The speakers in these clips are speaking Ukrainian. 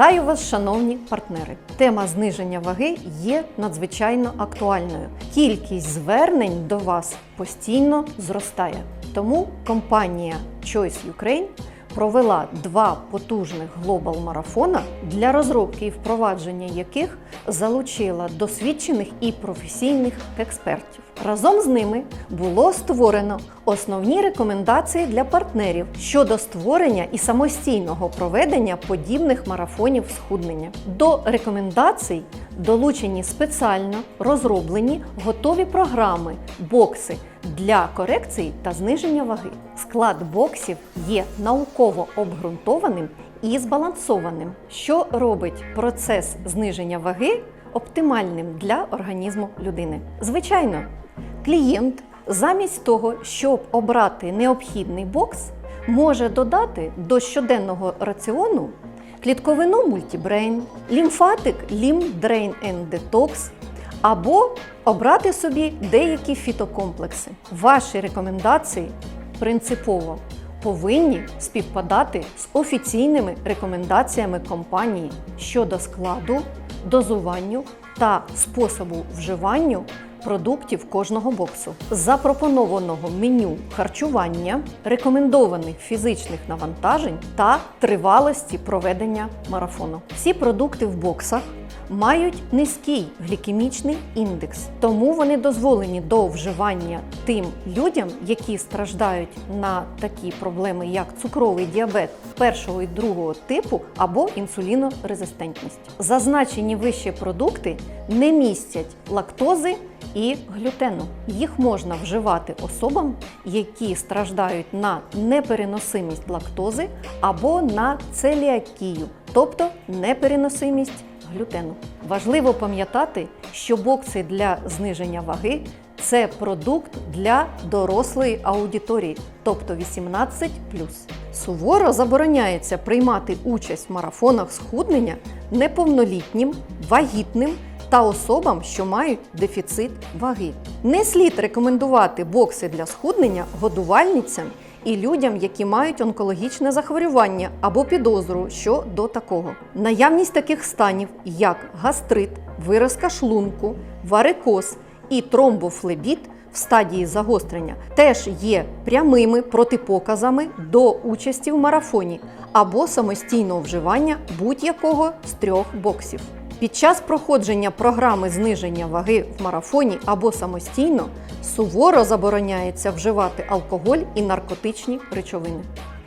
Вітаю вас, шановні партнери! Тема зниження ваги є надзвичайно актуальною. Кількість звернень до вас постійно зростає. Тому компанія Choice Ukraine провела два потужних глобал марафона, для розробки і впровадження яких залучила досвідчених і професійних експертів. Разом з ними було створено основні рекомендації для партнерів щодо створення і самостійного проведення подібних марафонів схуднення. До рекомендацій долучені спеціально розроблені готові програми, бокси для корекції та зниження ваги. Склад боксів є науково обґрунтованим і збалансованим, що робить процес зниження ваги оптимальним для організму людини. Звичайно, клієнт замість того, щоб обрати необхідний бокс, може додати до щоденного раціону клітковину мультібрейн, лімфатик Lim-Drain and Detox або обрати собі деякі фітокомплекси. Ваші рекомендації принципово повинні співпадати з офіційними рекомендаціями компанії щодо складу, дозуванню та способу вживанню продуктів кожного боксу, запропонованого меню харчування, рекомендованих фізичних навантажень та тривалості проведення марафону. Всі продукти в боксах мають низький глікемічний індекс, тому вони дозволені до вживання тим людям, які страждають на такі проблеми, як цукровий діабет першого і другого типу або інсулінорезистентність. Зазначені вище продукти не містять лактози і глютену. Їх можна вживати особам, які страждають на непереносимість лактози або на целіакію, тобто непереносимість глютену. Важливо пам'ятати, що бокси для зниження ваги це продукт для дорослої аудиторії, тобто 18 Суворо забороняється приймати участь в марафонах схуднення неповнолітнім, вагітним та особам, що мають дефіцит ваги. Не слід рекомендувати бокси для схуднення годувальницям і людям, які мають онкологічне захворювання або підозру щодо такого. Наявність таких станів, як гастрит, виразка шлунку, варикоз і тромбофлебіт в стадії загострення, теж є прямими протипоказами до участі в марафоні або самостійного вживання будь-якого з трьох боксів. Під час проходження програми зниження ваги в марафоні або самостійно суворо забороняється вживати алкоголь і наркотичні речовини.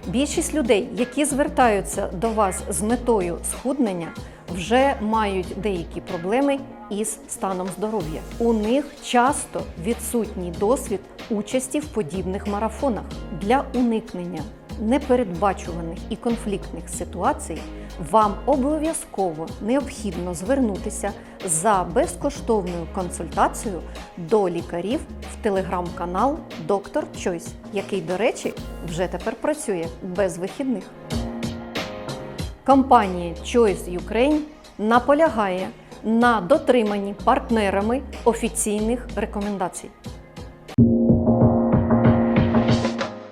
Більшість людей, які звертаються до вас з метою схуднення, вже мають деякі проблеми із станом здоров'я. У них часто відсутній досвід участі в подібних марафонах для уникнення непередбачуваних і конфліктних ситуацій. Вам обов'язково необхідно звернутися за безкоштовною консультацією до лікарів в телеграм-канал Доктор Чойс, який, до речі, вже тепер працює без вихідних. Компанія Choice Ukraine наполягає на дотриманні партнерами офіційних рекомендацій.